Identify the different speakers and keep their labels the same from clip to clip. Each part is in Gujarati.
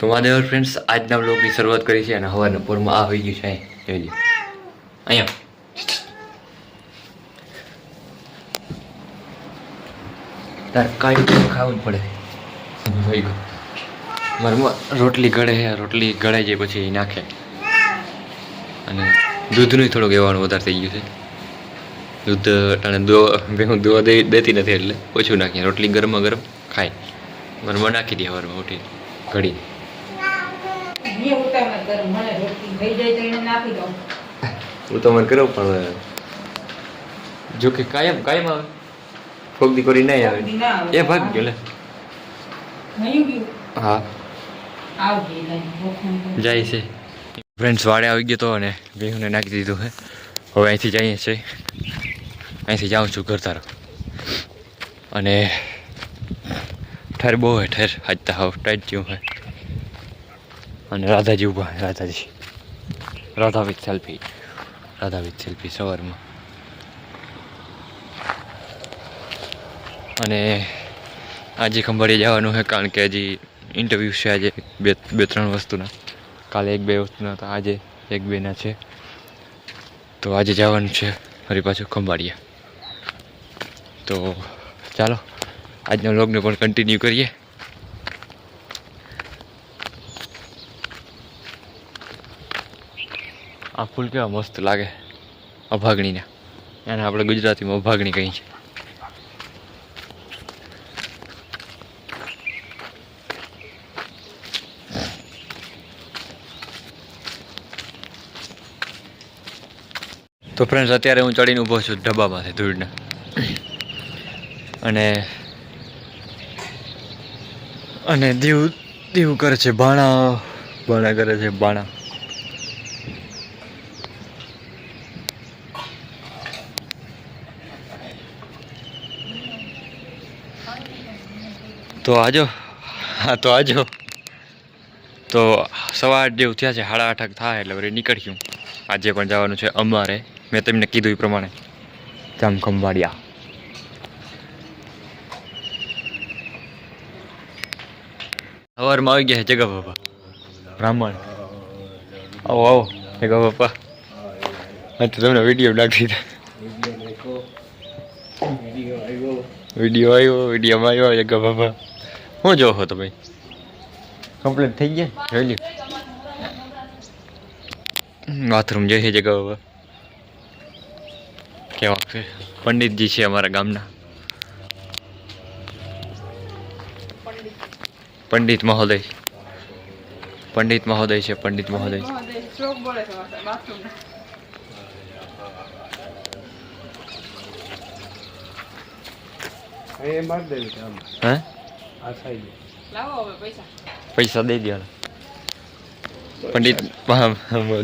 Speaker 1: તો મારા ફ્રેન્ડ્સ આજના બ્લોગની શરૂઆત કરી છે અને હવાના પોરમાં આ આવી ગયું છે અહીંયા. તાર કાંઈ ખાવું જ પડે. થઈ ગયું મારે રોટલી ગળે છે રોટલી ગળાઈ જાય પછી નાખે અને દૂધનું થોડુંક એવાનું વધારે થઈ ગયું છે. દૂધ, અને દો ભેગું દે દેતી નથી એટલે ઓછું નાખીએ. રોટલી ગરમા ગરમ ખાય. મને નાખી દે હવારમાં ઉઠી ઘડી
Speaker 2: મેં ઉતાવળ કરું મને રોટલી થઈ જાય તો એને નાખી દઉં.
Speaker 1: હું તો મને કરું પણ જો કે કાયમ કાયમ આવે. કોક દી કરી નહીં આવે. એ ભાગ ગયો લે. હા. જાય છે. ફ્રેન્ડ્સ વાડે આવી ગયો તો અને બેહુને નાખી દીધું હે. હવે અહીંથી જઈએ છીએ અહીંથી જાઉં છું ઘર તારો. અને ઠેર બહુ હે ઠેર. હાજતા હોવ ટાઈટ જેવું હે. અને રાધાજી ઊભા, Radhaji. Radha with selfie Radha with selfie સવારમાં. અને આજે ખંભાળીએ જવાનું છે, કારણ કે હજી ઇન્ટરવ્યૂ છે આજે બે બે, ત્રણ વસ્તુના. કાલે એક, બે વસ્તુના હતા, આજે એક, બેના છે. તો આજે જવાનું છે ફરી પાછું ખંભાળીએ તો ચાલો, આજના વ્લોગને પણ કન્ટિન્યુ કરીએ. આ ફૂલ કેવા મસ્ત લાગે, અભાગણીને. એને આપણે ગુજરાતીમાં અભાગણી કહી છે તો ફ્રેન્ડ્સ અત્યારે હું ચડીને ઊભો છું ડબ્બામાંથી ધૂળના. અને અને દીવ દીવ કરે છે બાણા બાણા કરે છે બાણા. તો આજો. હા તો આજો. તો સવા આઠ જેવું થયા છે સાડા આઠક થાય એટલે વળી નીકળ્યું. આજે પણ જવાનું છે અમારે. મેં તમને કીધું એ પ્રમાણે. જામ ખંભાળિયા. સવારમાં આવી ગયા છે જગા બાપા. બ્રાહ્મણ. આવો આવો જગા બાપા. હા તો તમને વીડિયો નાખી દે વીડિયો આવ્યો વિડીયોમાં આવ્યો જગા બાપા. શું જોવો તમે કમ્પ્લીટ થઈ ગયા? જોઈ લ્યો. બાથરૂમ જે છે જગા બાબા કેવા છે? પંડિતજી છે અમારા ગામના. પંડિત મહોદય. પંડિત મહોદય છે પંડિત મહોદય.
Speaker 2: શ્લોક બોલે છે બાથરૂમ
Speaker 3: એ માર દેવી છે આમ.
Speaker 1: હે?
Speaker 3: આ સાઈડ
Speaker 2: લાવો હવે પૈસા.
Speaker 1: પૈસા દઈ દો પંડિત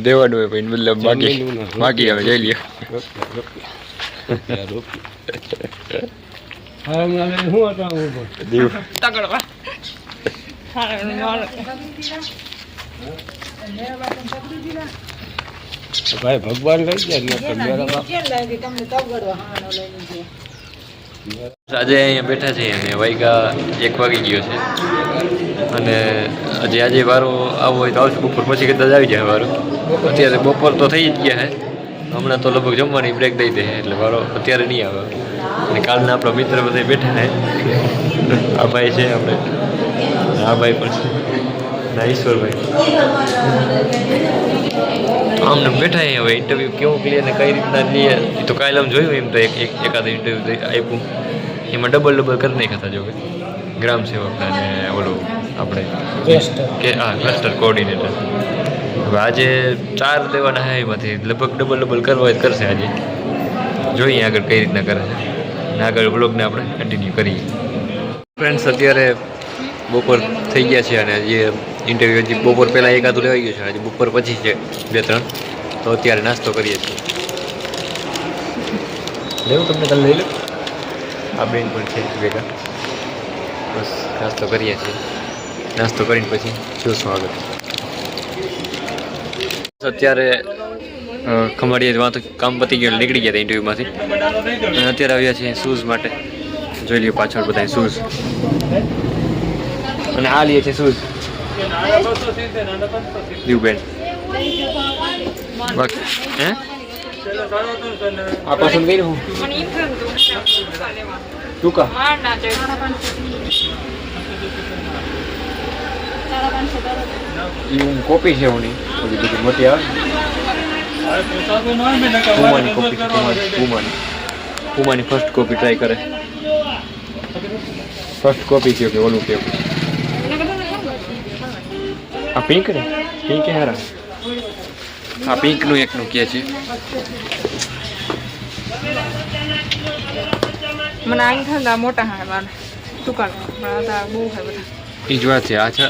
Speaker 1: દેવાનું હોય પછી મતલબ બાકી બાકી આવે જઈ
Speaker 2: તગડવા
Speaker 3: ભાઈ ભગવાન લઈ ગયા
Speaker 1: આજે અહીંયા બેઠા છીએ અને વાગ્યા એક વાગી ગયો છે. અને હજી આજે વારો આવો હોય તો આવશે. બપોર પછી કદાચ આવી જાય વારો. અત્યારે બપોર તો થઈ જ ગયા છે. હમણાં તો લગભગ જમવાની બ્રેક દઈ દે એટલે વારો અત્યારે નહીં આવે. અને કાલના આપણા મિત્ર બધા બેઠા છે. આ ભાઈ છે આપણે. આ ભાઈ પણ છે. ના ઈશ્વરભાઈ. આમને બેઠા હવે ઇન્ટરવ્યૂ કેવું ક્લિયર ને કઈ રીતના લઈએ એ તો કાલે આમ જોયું એમ તો એક એકાદ ઇન્ટરવ્યૂ આપ્યું. એમાં ડબલ ડબલ કરી નાખ્યા હતા જોકે ગ્રામ સેવક અને ઓલું આપણે કે હા ક્લસ્ટર કોઓર્ડિનેટર હવે આજે ચાર લેવાના હે એમાંથી. લગભગ ડબલ ડબલ કરવા હોય કરશે આજે. જોઈએ આગળ કઈ રીતના કરે છે. અને આગળ બ્લોગને આપણે કન્ટિન્યુ કરીએ. ફ્રેન્ડ્સ અત્યારે બપોર થઈ ગયા છે અને જે ઇન્ટરવ્યૂ હજી બપોર પહેલાં એકાદું લેવાઈ ગયું છે. આજે બપોર પછી છે બે ત્રણ. તો અત્યારે નાસ્તો કરીએ છીએ. લેવું તમને કાલે લઈ લો. આ બેન પણ છે ભેગા. બસ નાસ્તો કરીએ છીએ. નાસ્તો કરીને પછી જોશું આગળ. અત્યારે ખમાડીએ વાં તો કામ પતી ગયું નીકળી ગયા હતા ઇન્ટરવ્યૂમાંથી અને અત્યારે આવ્યા છીએ શૂઝ માટે. જોઈ લઈએ પાછળ બધા શૂઝ. અને આ લઈએ છીએ શૂઝ. દીવબેન બાકી હે? આ પસંદ કર્યું
Speaker 2: મને એમ થયું તું ટૂંકા લેવા.
Speaker 1: ટૂંકા
Speaker 2: માર ના જાય.
Speaker 1: ઈ હું કોપી છે ઓની ઓલી બધી મોટી આવે ને. પુમાની કોપી છે પુમાની પુમાની પુમાની ફર્સ્ટ કોપી ટ્રાય કરે ફર્સ્ટ કોપી કયો કે ઓલું કેવું આ પિંક ને પિંક એ હારા આ પિંકનું એકનું કે છે.
Speaker 2: મને આમ થાય મોટા હા મારે તો બહુ હે બધા.
Speaker 1: એ જ વાત છે. આ છે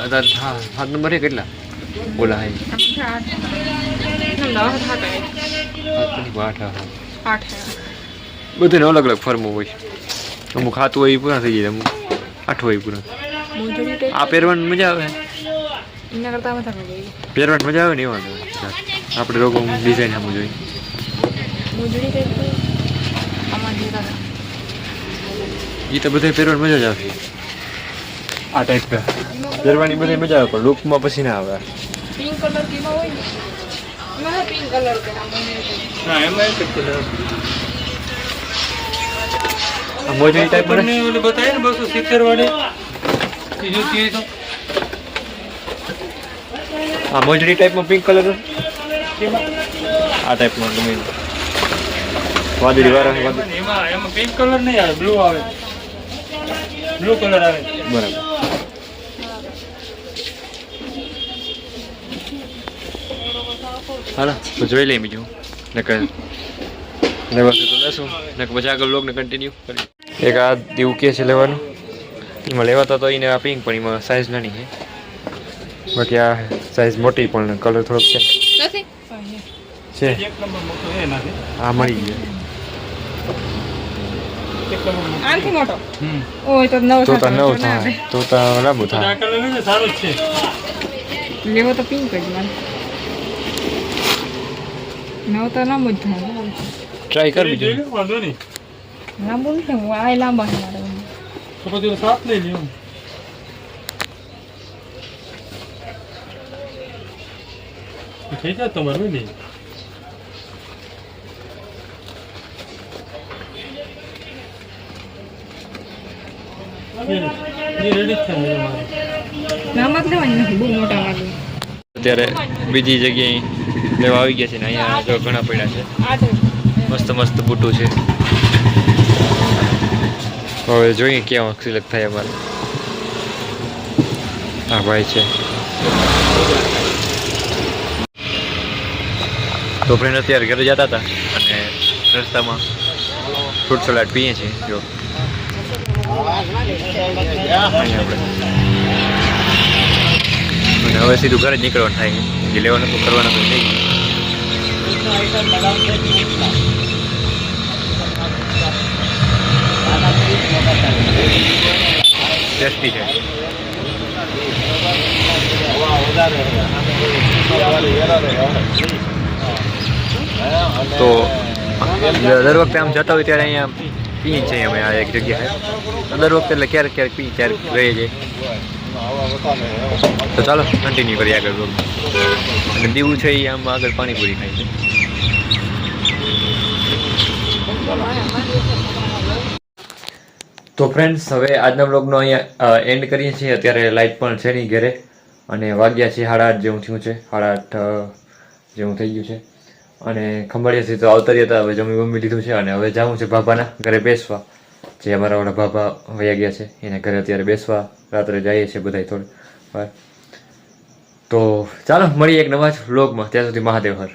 Speaker 1: સાત નંબર કેટલા બોલા હે. બધાને અલગ અલગ ફર્મો હોય. અમુક હાથ હોય એ પૂરા થઈ જાય અમુક આઠ હોય પૂરા. આ પહેરવાની મજા આવે?
Speaker 2: એના કરતા વધારે મજા આવી.
Speaker 1: પહેરવાની મજા આવે ને એવા આપણે રોગો ડિઝાઇન આપવું જોઈએ. એ તો બધા પહેરવાની મજા જ આવે. આ ટાઈપ પહેરવાની બધી મજા આવે પણ લુકમાં પછી ના આવે.
Speaker 2: પિંક કલર કેવા હોય ને? પિંક કલર કે આ મોજડી
Speaker 1: ટાઈપ બને
Speaker 3: બતાવી ને બસો સિત્તેર વાળી.
Speaker 1: આ મોજડી ટાઈપમાં પિંક કલર આ ટાઈપમાં ગમે. તે. વાદળી. વાળા
Speaker 3: એમાં એમાં પિંક કલર નહીં આવે બ્લુ આવે. બ્લુ કલર આવે.
Speaker 1: બરાબર. હાલો તો જોઈ લઈએ બીજું. નકર લેવાશે તો લેશું. નકર પછી આગળ લોગને કન્ટિન્યુ કરી એક આ દીવું કે છે લેવાનું. એમાં લેવાતા તો એને આ પિંક પણ એમાં સાઇઝ નાની છે. બાકી આ સાઇઝ મોટી પણ કલર થોડોક છે
Speaker 2: નથી.
Speaker 1: છે.
Speaker 3: એક નંબર મોટો એ નથી
Speaker 1: આ મળી ગયો.
Speaker 2: તો
Speaker 1: તો નવ થાય. તો તો લાંબુ થાય.
Speaker 3: કલર ને સારું જ છે.
Speaker 2: આવે. લેવો તો પિંક જ નવ તો લાંબુ જ થાય.
Speaker 1: ટ્રાય કર બીજું.
Speaker 3: વાંધો નહીં.
Speaker 2: લાંબુ નથી હું આ લાંબા છે મારે
Speaker 3: તો પછી સાત લઈ લ્યો તો થઈ જાય તમારું નહીં રેડી થાય તમારે
Speaker 2: લાંબા જ લેવાની નથી બહુ મોટા લાગે
Speaker 1: અત્યારે બીજી જગ્યાએ લેવા આવી ગયા છે ને અહીંયા જો ઘણા પડ્યા છે. મસ્ત મસ્ત બૂટું છે. હવે જોઈએ ક્યાં સિલેક્ટ થાય અમારે. હા ભાઈ છે. તો ફ્રેન્ડ અત્યારે ઘરે જતા હતા અને રસ્તામાં ફ્રૂટ સલાડ પીએ છીએ જો. અને હવે સીધું ઘરે જ નીકળવાનું થાય. જે લેવાનું તો કરવાનું તો થઈ ગયું ટેસ્ટી છે. તો, દર વખતે આમ જતા હોય ત્યારે અહીંયા પીએ છીએ અમે આ એક જગ્યાએ. દર વખતે એટલે ક્યારેક ક્યારેક પી, ક્યારેક રહી જાય તો ચાલો કન્ટિન્યુ કરીએ આગળ રોગ અને દીવું છે એ આમ આગળ પાણીપુરી ખાય છે. તો ફ્રેન્ડ્સ હવે આજના બ્લોગનો અહીંયા એન્ડ કરીએ છીએ. અત્યારે લાઇટ પણ છે નહીં ઘરે. અને વાગ્યા છે સાડા આઠ જેવું થયું છે. સાડા આઠ જેવું થઈ ગયું છે. અને ખંભાળિયાથી તો આવતા રહ્યા હતા, હવે જમી બમી લીધું છે અને હવે જવું છે ભાભાના ઘરે બેસવા. જે અમારા વાળા ભાભા વયા ગયા છે, એને ઘરે અત્યારે બેસવા રાત્રે જઈએ છીએ બધા થોડી વાર. તો ચાલો, મળીએ એક નવા જ વ્લોગમાં ત્યાં સુધી મહાદેવ હર.